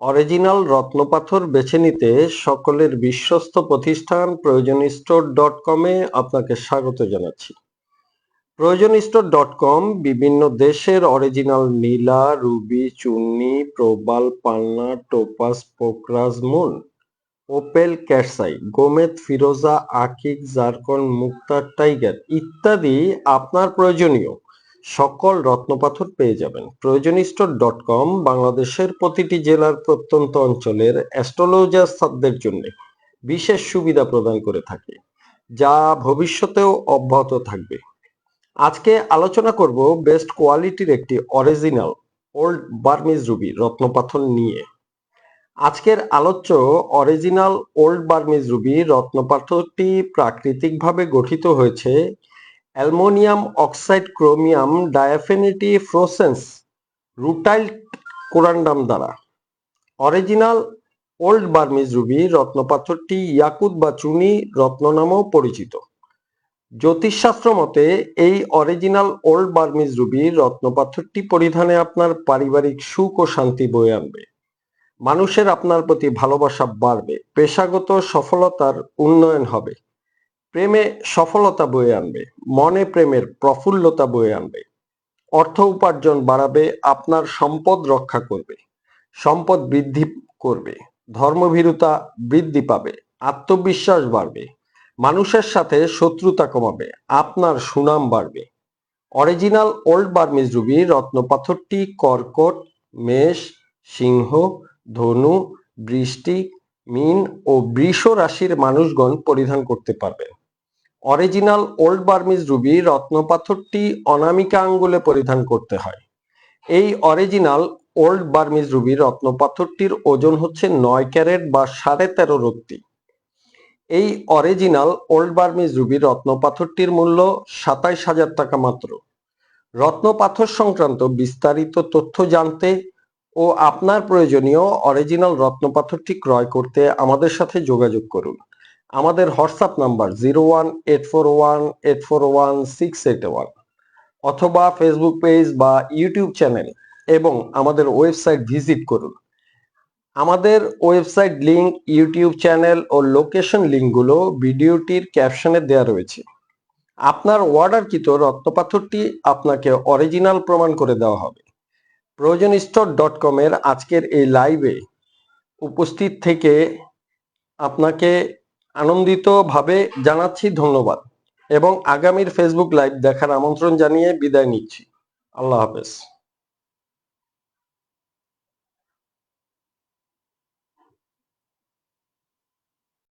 Original রত্নপাথর বেছে নিতে সকলের বিশ্বস্ত প্রতিষ্ঠান প্রয়োজন স্টোর ডট কমে আপনাকে স্বাগত জানাচ্ছি। প্রয়োজন স্টোর ডট কম বিভিন্ন দেশের অরিজিনাল নীলা, রুবি, চুন্নি, প্রবাল পান্না টোপাস, পোকরাজ মুন ওপেল, ক্যাটসাই, গোমেদ, ফিরোজা, আকিক, জারকন, মুক্তার, টাইগার ইত্যাদি আপনার প্রয়োজনীয়। সকল রত্নপাথর পেয়ে যাবেন। প্রয়োজন স্টোর ডট কম বাংলাদেশের প্রতিটি জেলার প্রত্যন্ত অঞ্চলের অ্যাস্ট্রোলজারদের জন্য বিশেষ সুবিধা প্রদান করে থাকে, যা ভবিষ্যতেও অব্যাহত থাকবে। আজকে আলোচনা করব বেস্ট কোয়ালিটির একটি অরিজিনাল ওল্ড বার্মিজ রুবি রত্নপাথর নিয়ে। আজকের আলোচ্য অরিজিনাল ওল্ড বার্মিজ রুবি রত্নপাথরটি প্রাকৃতিকভাবে গঠিত হয়েছে অ্যালমোনিয়াম অক্সাইড ক্রোমিয়াম ডায়াফিনিটি ফ্রোসেন্স রুটাইল কোরান্ডাম দ্বারা। অরিজিনাল ওল্ড বার্মিজ রুবি রত্নপাথরটি ইয়াকুত বা চুনি রত্ন নামেও পরিচিত। জ্যোতিষশাস্ত্র মতে এই অরিজিনাল ওল্ড বার্মিজ রুবি রত্নপাথরটি পরিধানে আপনার পারিবারিক সুখ ও শান্তি বয়ে আনবে। মানুষের আপনার প্রতি ভালোবাসা বাড়বে। পেশাগত সফলতার উন্নয়ন হবে। প্রেমে সফলতা বয়ে আনবে, মনে প্রেমের প্রফুল্লতা বয়ে আনবে। অর্থ উপার্জন বাড়াবে, আপনার সম্পদ রক্ষা করবে, সম্পদ বৃদ্ধি করবে, ধর্মভীরুতা বৃদ্ধি পাবে, আত্মবিশ্বাস বাড়বে, মানুষের সাথে শত্রুতা কমাবে, আপনার সুনাম বাড়বে। অরিজিনাল ওল্ড বার্মিজ রুবি, রত্নপাথরটি, কর্কট, মেষ, সিংহ, ধনু, বৃষ্টি, মিন ও বৃষ রাশির মানুষগণ পরিধান করতে পারবেন। অরিজিনাল ওল্ড বার্মিজ রুবি রত্নপাথরটি অনামিকা আঙ্গুলে পরিধান করতে হয়। এই অরিজিনাল ওল্ড বার্মিজ রুবি রত্নপাথরটির ওজন হচ্ছে নয় ক্যারেট বা সাড়ে তেরো রত্তি এই অরিজিনাল ওল্ড বার্মিজ রুবি রত্নপাথরটির মূল্য সাতাইশ হাজার টাকা মাত্র। রত্নপাথর সংক্রান্ত বিস্তারিত তথ্য জানতে ও আপনার প্রয়োজনীয় অরিজিনাল রত্নপাথরটি ক্রয় করতে আমাদের সাথে যোগাযোগ করুন। আমাদের WhatsApp number zero one eight four one eight four one six eight one অথবা ফেসবুক পেজ বা ইউটিউব চ্যানেল এবং আমাদের ওয়েবসাইট ভিজিট করুন। আমাদের ওয়েবসাইট লিংক ইউটিউব চ্যানেল ও লোকেশন লিঙ্কগুলো ভিডিওটির ক্যাপশনে দেওয়া রয়েছে। আপনার অর্ডারকৃত রত্নপাথরটি আপনাকে অরিজিনাল প্রমাণ করে দেওয়া হবে। প্রয়োজন স্টোর ডট কমের আজকের এই লাইভে উপস্থিত থেকে আপনাকে আনন্দিতভাবে জানাচ্ছি ধন্যবাদ এবং আগামীর ফেসবুক লাইভ দেখার আমন্ত্রণ জানিয়ে বিদায় নিচ্ছি। আল্লাহ হাফেজ।